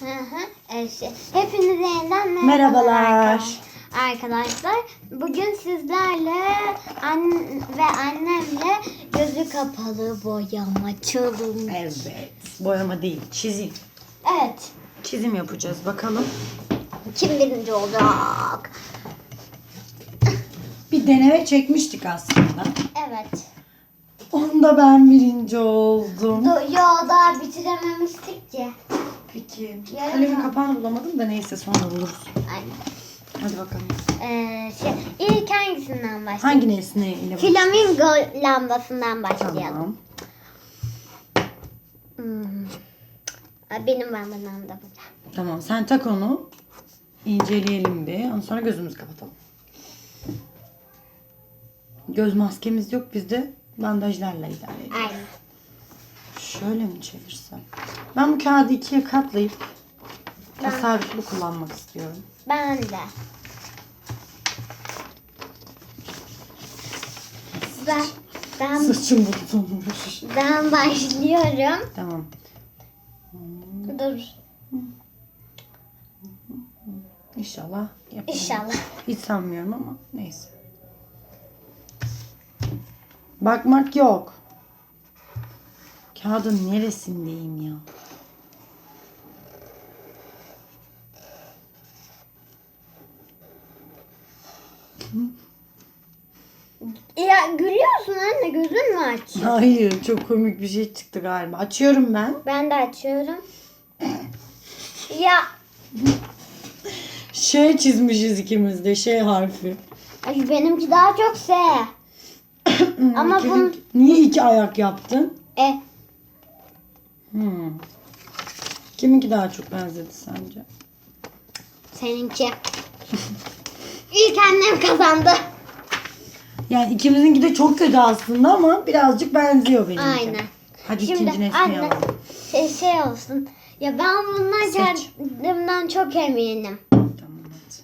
Hı hı. Evet, Hepinize yeniden merhabalar. Merhabalar. Arkadaşlar bugün sizlerle an ve annemle gözü kapalı boyama challenge. Evet. Boyama değil, çizim. Evet. Çizim yapacağız bakalım. Kim birinci olacak? Bir deneme çekmiştik aslında. Evet. Onda ben birinci oldum. Yo daha bitirememiştik ki. Peki. Yarın Kalemin mı? kapağını bulamadım da neyse sonra buluruz. Aynen. Hadi bakalım. Ee, şey, ilk hangisinden başlayalım? Hangi nesne ile Flamingo lambasından başlayalım. Tamam. Hmm. Aa, Benim lambam da burada. Tamam sen tak onu. İnceleyelim bir. Ondan sonra gözümüzü kapatalım. Göz maskemiz yok bizde. Bandajlarla idare edelim. Aynen. Şöyle mi çevirsem? Ben bu kağıdı ikiye katlayıp Ben- tasarruflu kullanmak istiyorum. Ben de. Ben, ben, Saçım bozulmuş. ben başlıyorum. Tamam. Dur. İnşallah yaparım. İnşallah. Hiç sanmıyorum ama neyse. Bakmak yok. Kağıdın neresindeyim ya? Ya gülüyorsun anne gözün mü aç? Hayır çok komik bir şey çıktı galiba. Açıyorum ben. Ben de açıyorum. Ya Şey çizmişiz ikimiz de şey harfi. ay benimki daha çok S. Ama İkimiz- bunun Niye iki ayak yaptın? e Hmm. Kiminki daha çok benzedi sence? seninki. İlk annem kazandı. Yani ikimizinki de çok kötü aslında ama birazcık benziyor benimki. Aynen. Hadi Şimdi ikinci nesneyi anne alalım. şey, şey olsun. Ya ben bundan Seç. kendimden çok eminim. Tamam hadi.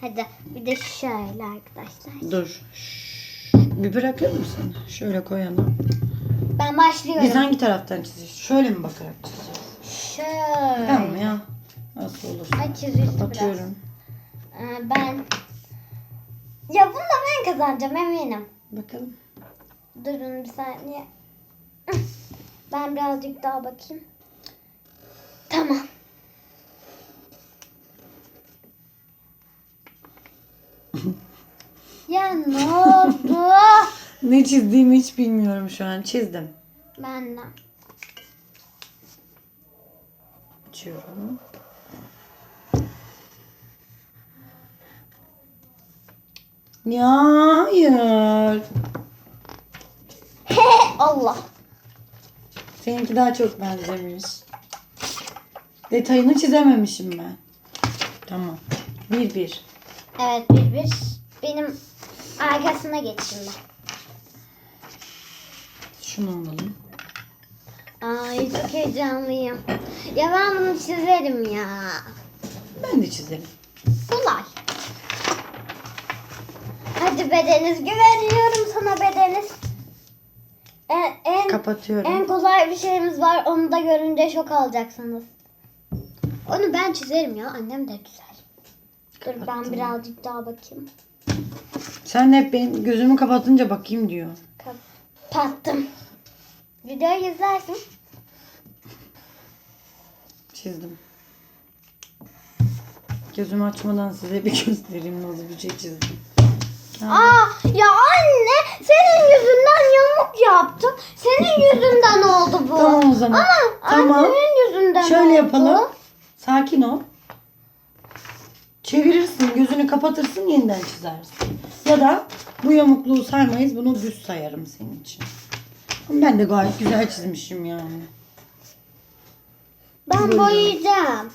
Hadi bir de şöyle arkadaşlar. Dur. Şş, Bir bırakır mısın? Şöyle koyalım. Ben başlıyorum. Biz hangi taraftan çizeceğiz? Şöyle mi bakarak çizeceğiz? Şöyle. Tamam ya. Nasıl olursa. Ay çizildi biraz. Ee, ben ya bunda ben kazanacağım eminim. Bakalım. Durun bir saniye. Ben birazcık daha bakayım. Tamam. ya ne oldu? Ne çizdiğimi hiç bilmiyorum şu an. Çizdim. Ben de. Açıyorum. Ya hayır. Allah. Seninki daha çok benzemiş. Detayını çizememişim ben. Tamam. Bir bir. Evet bir bir. Benim arkasına geçeyim ben. Şunu alalım. Ay çok heyecanlıyım. Ya ben bunu çizerim ya. Ben de çizerim. Hadi bedeniz güveniyorum sana bedeniz. En, en, Kapatıyorum. en kolay bir şeyimiz var. Onu da görünce şok alacaksınız. Onu ben çizerim ya. Annem de güzel. Dur ben Kapattım. birazcık daha bakayım. Sen hep benim gözümü kapatınca bakayım diyor. Kapattım. Videoyu izlersin. Çizdim. Gözümü açmadan size bir göstereyim nasıl bir şey çizdim. Aa ya anne senin yüzünden yamuk yaptım. Senin yüzünden oldu bu. Tamam o zaman. Ama Tamam. annemin yüzünden Şöyle oldu. yapalım. Sakin ol. Çevirirsin, gözünü kapatırsın, yeniden çizersin. Ya da bu yamukluğu saymayız, bunu düz sayarım senin için. Ama ben de gayet güzel çizmişim yani. Ben boyayacağım.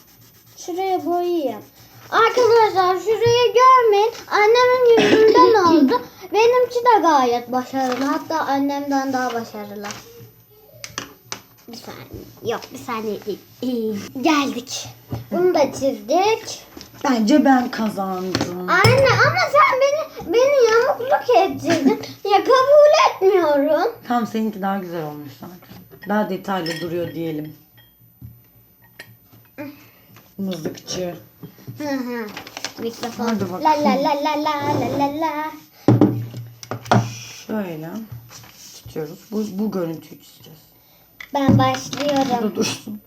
Şuraya boyayayım. Arkadaşlar şurayı görmeyin. Annemin yüzünden oldu. Benimki de gayet başarılı. Hatta annemden daha başarılı. Bir saniye. Yok bir saniye değil. İyi. Geldik. Bunu da çizdik. Bence ben kazandım. Anne ama sen beni beni yamukluk ettirdin. ya kabul etmiyorum. Tam seninki daha güzel olmuş zaten. Daha detaylı duruyor diyelim. Mızıkçı. Hı hı. Mikrofon. Hadi La bakalım. la la la la la la la. Şöyle tutuyoruz. Bu, bu görüntüyü çizeceğiz. Ben Bu başlıyorum. da dursun.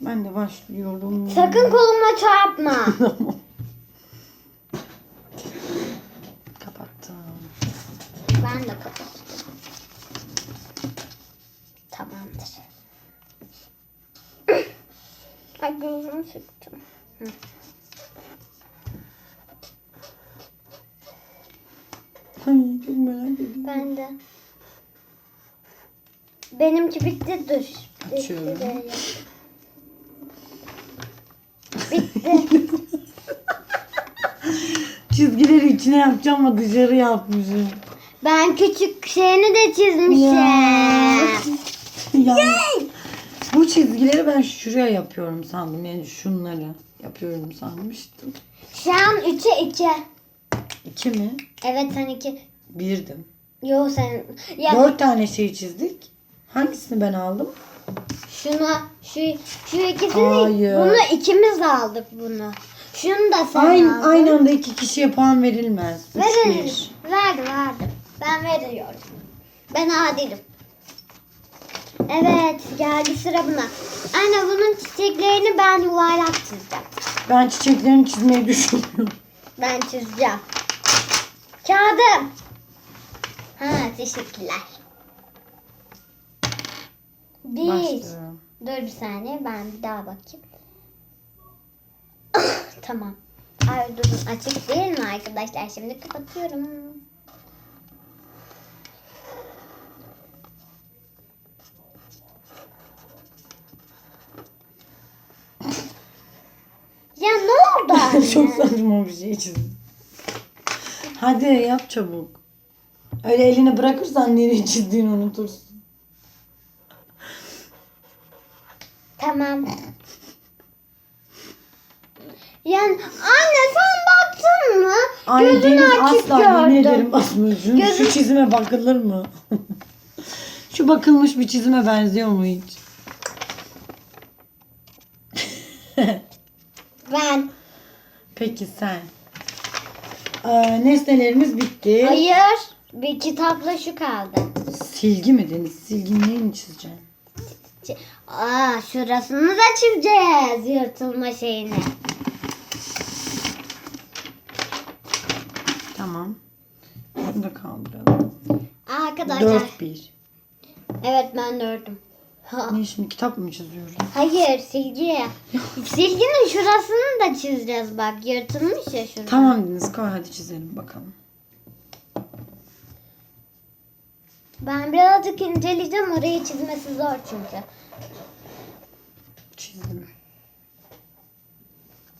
Ben de başlıyorum. Sakın koluma çarpma. Tamam. Kapattım. ben de kapattım. Tamamdır. Ay gözümü sıktım. Ay çok merak ediyorum. Ben de. Benimki bitti dur. Bitti Açıyorum. Bitti. Çizgileri içine yapacağım ama dışarı yapmışım. ben küçük şeyini de çizmişim. Ya. Yani bu çizgileri ben şuraya yapıyorum sandım. Yani şunları yapıyorum sanmıştım. Şu an 3'e 2. İki mi? Evet sen 2. Birdim. Yo sen. Ya Dört tane şey çizdik. Hangisini ben aldım? şunu şu şu ikisini Hayır. bunu ikimiz aldık bunu. Şunu da sen Aynı, aldın. aynı anda iki kişiye puan verilmez. Üç Verin. bir. Verdi verdi. Ben veriyorum. Ben adilim. Evet geldi sıra buna. Anne bunun çiçeklerini ben yuvarlak çizeceğim. Ben çiçeklerini çizmeyi düşünmüyorum. Ben çizeceğim. Kağıdım. Ha teşekkürler. Bir. Başlıyorum. Dur bir saniye ben bir daha bakayım. tamam. Ay durun açık değil mi arkadaşlar? Şimdi kapatıyorum. Ya ne oldu anne? Saçma bir şey çizdim. Hadi yap çabuk. Öyle elini bırakırsan nereye çizdiğini unutursun. Tamam. Yani anne sen baktın mı? Ay Gözün Deniz açık asla yemin gördüm. ederim basmıyorsun. Gözüm- Şu çizime bakılır mı? Şu bakılmış bir çizime benziyor mu hiç? Ben. Peki sen. Ee, nesnelerimiz bitti. Hayır. Bir kitapla şu kaldı. Silgi mi Deniz? Silgi neyini çizeceksin? Ç- Aa şurasını da çizeceğiz. Yırtılma şeyini. Tamam. Bunu da kaldıralım. Arkadaşlar. 4-1. Evet ben dördüm. Ha. Ne şimdi kitap mı çiziyoruz? Hayır silgi. Silginin şurasını da çizeceğiz bak. Yırtılmış ya şurası. Tamam Deniz koy hadi çizelim bakalım. Ben birazcık inceleyeceğim. Orayı çizmesi zor çünkü. Çizdim.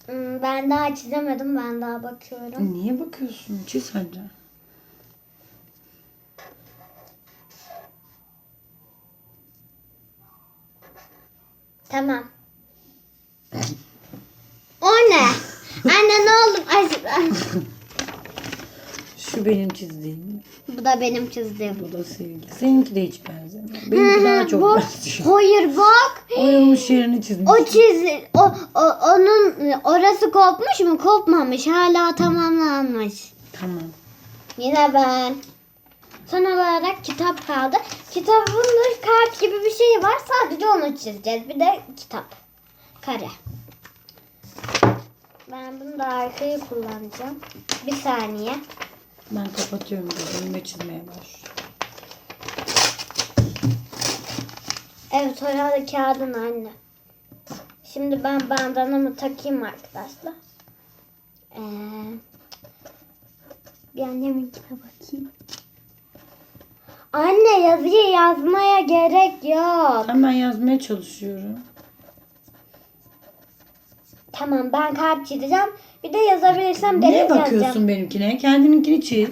Hmm, Ben daha çizemedim. Ben daha bakıyorum. Niye bakıyorsun? Çiz hadi. Tamam. O ne? Anne ne oldu? Şu benim çizdiğim. Bu da benim çizdiğim. Bu da sevgili. Seninki de hiç benzemiyor. Benimki daha çok Bu- benziyor. Hayır bak. Oyulmuş yerini çizmiş. O çiz o, o onun orası kopmuş mu? Kopmamış. Hala tamamlanmış. Tamam. Yine ben. Son olarak kitap kaldı. Kitabın da kart gibi bir şey var. Sadece onu çizeceğiz. Bir de kitap. Kare. Ben bunu da arkayı kullanacağım. Bir saniye. Ben kapatıyorum gözümü çizmeye başlıyorum. Evet orada kağıdın anne. Şimdi ben bandanamı takayım arkadaşlar. Ee, bir anneminkine bakayım. Anne yazıyı yazmaya gerek yok. Hemen yazmaya çalışıyorum. Tamam ben kalp çizeceğim. Bir de yazabilirsem deniz bakıyorsun yazacağım. benimkine? Kendininkini çiz.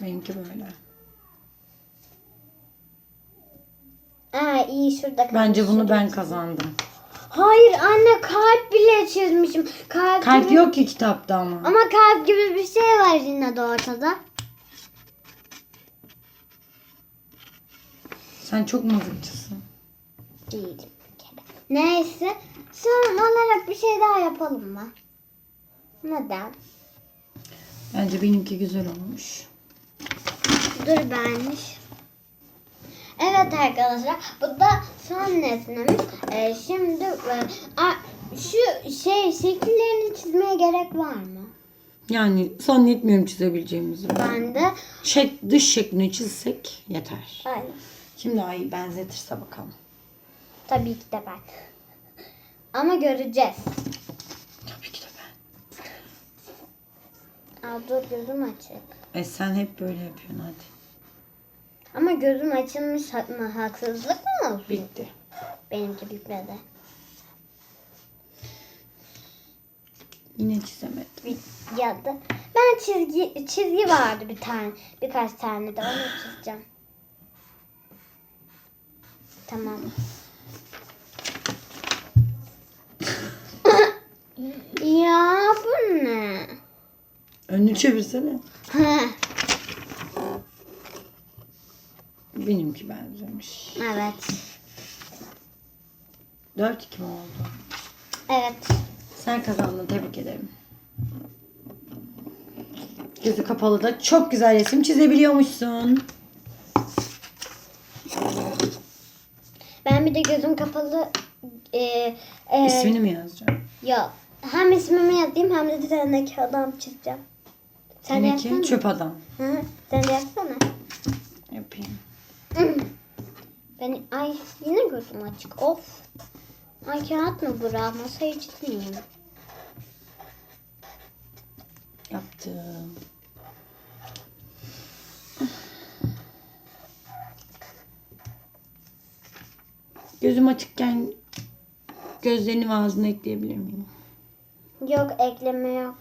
Benimki böyle. Aa iyi şurada. Bence bunu ben kazandım. Hayır anne kalp bile çizmişim. Kalp, Kalp gibi- yok ki kitapta ama. Ama kalp gibi bir şey var yine de ortada. Sen çok mızıkçısın. Değilim bir kere. Neyse. Son olarak bir şey daha yapalım mı? Neden? Bence benimki güzel olmuş. Dur benmiş. Evet arkadaşlar bu da son nesnemiz. Ee, şimdi e, a- şu şey şekillerini çizmeye gerek var mı? Yani zannetmiyorum çizebileceğimizi. Ben de Şek, dış şeklini çizsek yeter. Aynen. Kim daha iyi benzetirse bakalım. Tabii ki de ben. Ama göreceğiz. Tabii ki de ben. Aa, dur gözüm açık. E sen hep böyle yapıyorsun hadi. Ama gözüm açılmış ha- mı? Haksızlık mı olsun? Bitti. Benimki bitmedi. Yine çizemedim. Bit- Ya da ben çizgi çizgi vardı bir tane birkaç tane de onu çizeceğim. Tamam. ya bu ne? Önünü çevirsene. Benimki benzemiş. evet. 4-2 mi oldu? Evet. Sen kazandın tebrik ederim. Gözü kapalı da çok güzel resim çizebiliyormuşsun. Ben bir de gözüm kapalı e, e, İsmini mi yazacağım? Yok. Hem ismimi yazayım hem de bir tane adam çizeceğim. Sen de Seninki yapsana. çöp adam. Hı, sen de yapsana. Yapayım. Ben ay yine gözüm açık. Of. Ay kağıt mı bura? Masayı çizmeyeyim. Yaptım. Gözüm açıkken gözlerini ve ağzını ekleyebilir miyim? Yok ekleme yok.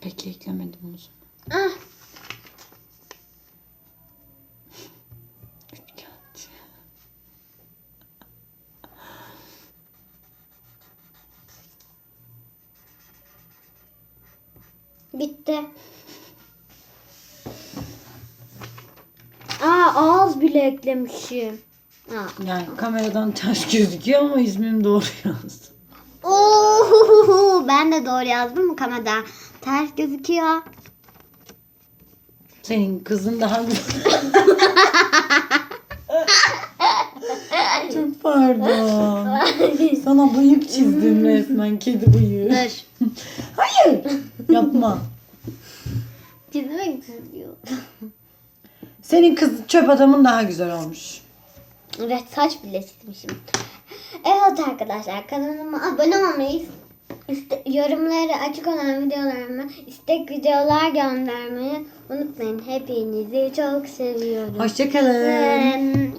Peki eklemedim o zaman. Ah Üç kağıt. bitti. Aa ağız bile eklemişim. Aa. Yani kameradan ters gözüküyor ama ismim doğru yazdım. Oo, ben de doğru yazdım mı kamera? Ters gözüküyor. Senin kızın daha güzel. Çok pardon. Sana bıyık çizdim resmen. Kedi bıyığı. Dur. Hayır. Yapma. Çizmek istiyor. Senin kız çöp adamın daha güzel olmuş. Evet saç bile çizmişim. Evet arkadaşlar kanalıma abone olmayı, iste, yorumları açık olan videolarımı, istek videolar göndermeyi unutmayın. Hepinizi çok seviyorum. Hoşçakalın. Ee,